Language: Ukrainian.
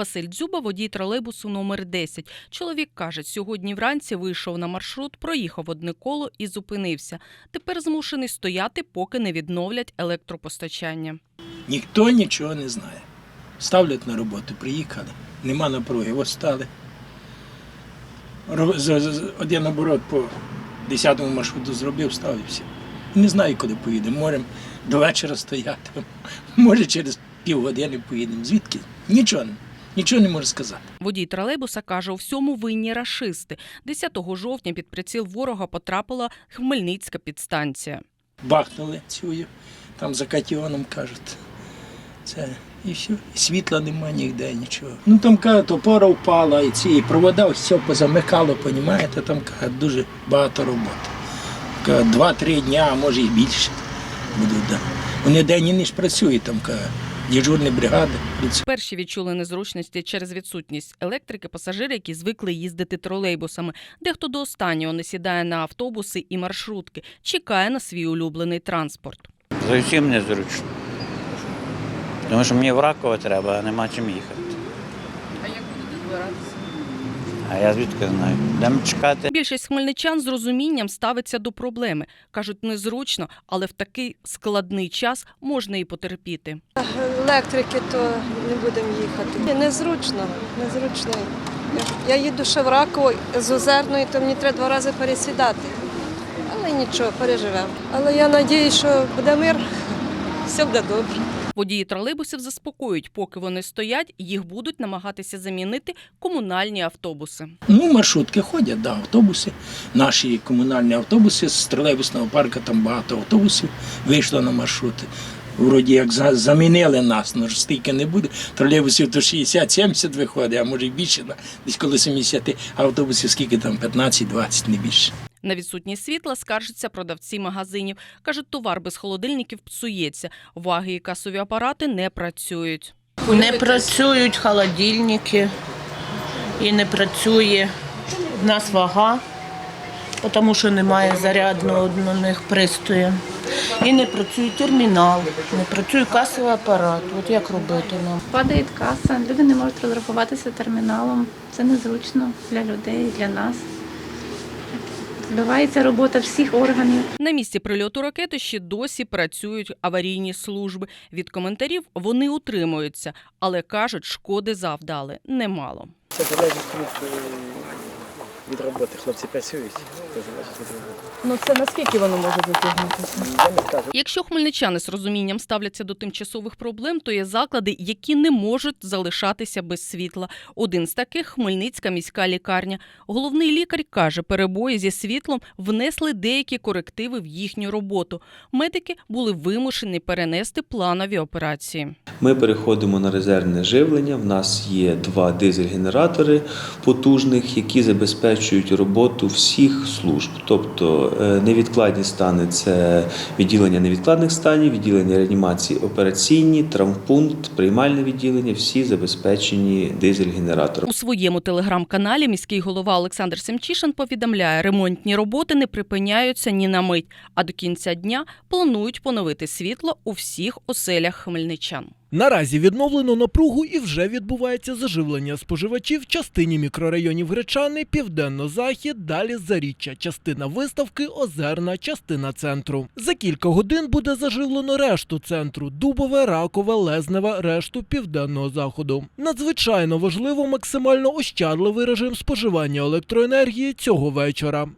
Василь Дзюба, водій тролейбусу номер 10. Чоловік каже, сьогодні вранці вийшов на маршрут, проїхав одне коло і зупинився. Тепер змушений стояти, поки не відновлять електропостачання. Ніхто нічого не знає. Ставлять на роботу, приїхали, нема напруги, ось стали. Один оборот по 10-му маршруту зробив, ставився. Не знаю, куди поїдемо. Можемо до вечора стояти. Може, через півгодини поїдемо. Звідки? Нічого, нічого не можу сказати. Водій тролейбуса каже, у всьому винні рашисти. 10 жовтня під приціл ворога потрапила Хмельницька підстанція. Бахнули цю, там за катіоном кажуть. Це і все. І світла нема ніде, нічого. Ну там кажуть, опора впала, і ці і провода все позамикало, понімаєте, там кажуть, дуже багато роботи. Два-три дня, а може і більше будуть. Да. Вони день і ніч працюють, там кажуть, дежурні бригади. Перші відчули незручності через відсутність електрики пасажири, які звикли їздити тролейбусами. Дехто до останнього не сідає на автобуси і маршрутки, чекає на свій улюблений транспорт. Зовсім незручно. Тому що мені в Раково треба, а нема чим їхати. А як будете збиратися? А я звідки знаю? Будемо чекати. Більшість хмельничан з розумінням ставиться до проблеми. кажуть, незручно, але в такий складний час можна і потерпіти. електрики, то не будемо їхати. Незручно, незручно. Я, їду ще в Раково з Озерної, то мені треба два рази пересідати. Але нічого, переживемо. Але я сподіваюся, що буде мир, все буде добре. Водії тролейбусів заспокоюють, поки вони стоять, їх будуть намагатися замінити комунальні автобуси. Ну, маршрутки ходять, да, автобуси. Наші комунальні автобуси з тролейбусного парку, там багато автобусів вийшло на маршрути. Вроді як за- замінили нас, ну ж стільки не буде. Тролейбусів то 60-70 виходить, а може й більше, десь коло 70, автобусів скільки там, 15-20, не більше. На відсутність світла скаржаться продавці магазинів. Кажуть, товар без холодильників псується, ваги і касові апарати не працюють. Не працюють холодильники і не працює в нас вага, тому що немає зарядного до них пристрою. І не працює термінал, не працює касовий апарат. От як робити нам? Падає каса, люди не можуть розрахуватися терміналом. Це незручно для людей, для нас. Збивається робота всіх органів. На місці прильоту ракети ще досі працюють аварійні служби. Від коментарів вони утримуються, але кажуть, шкоди завдали немало. Це залежить від, е, від роботи. Хлопці працюють. Ну це наскільки воно може затягнутися? Якщо хмельничани з розумінням ставляться до тимчасових проблем, то є заклади, які не можуть залишатися без світла. Один з таких Хмельницька міська лікарня. Головний лікар каже, перебої зі світлом внесли деякі корективи в їхню роботу. Медики були вимушені перенести планові операції. Ми переходимо на резервне живлення. В нас є два дизель-генератори потужних, які забезпечують роботу всіх служб. Тобто е, невідкладні стани це відділення невідкладних станів, відділення реанімації операційні, травмпункт, приймальне відділення. Всі забезпечені дизель-генератором. У своєму телеграм-каналі міський голова Олександр Семчишин повідомляє, ремонтні роботи не припиняються ні на мить, а до кінця дня планують поновити світло у всіх оселях хмельничан. Наразі відновлено напругу і вже відбувається заживлення споживачів в частині мікрорайонів Гречани, Південно-Захід, далі Заріччя, частина виставки, Озерна, частина центру. За кілька годин буде заживлено решту центру Дубове, Ракове, Лезневе, решту Південного Заходу. Надзвичайно важливо максимально ощадливий режим споживання електроенергії цього вечора.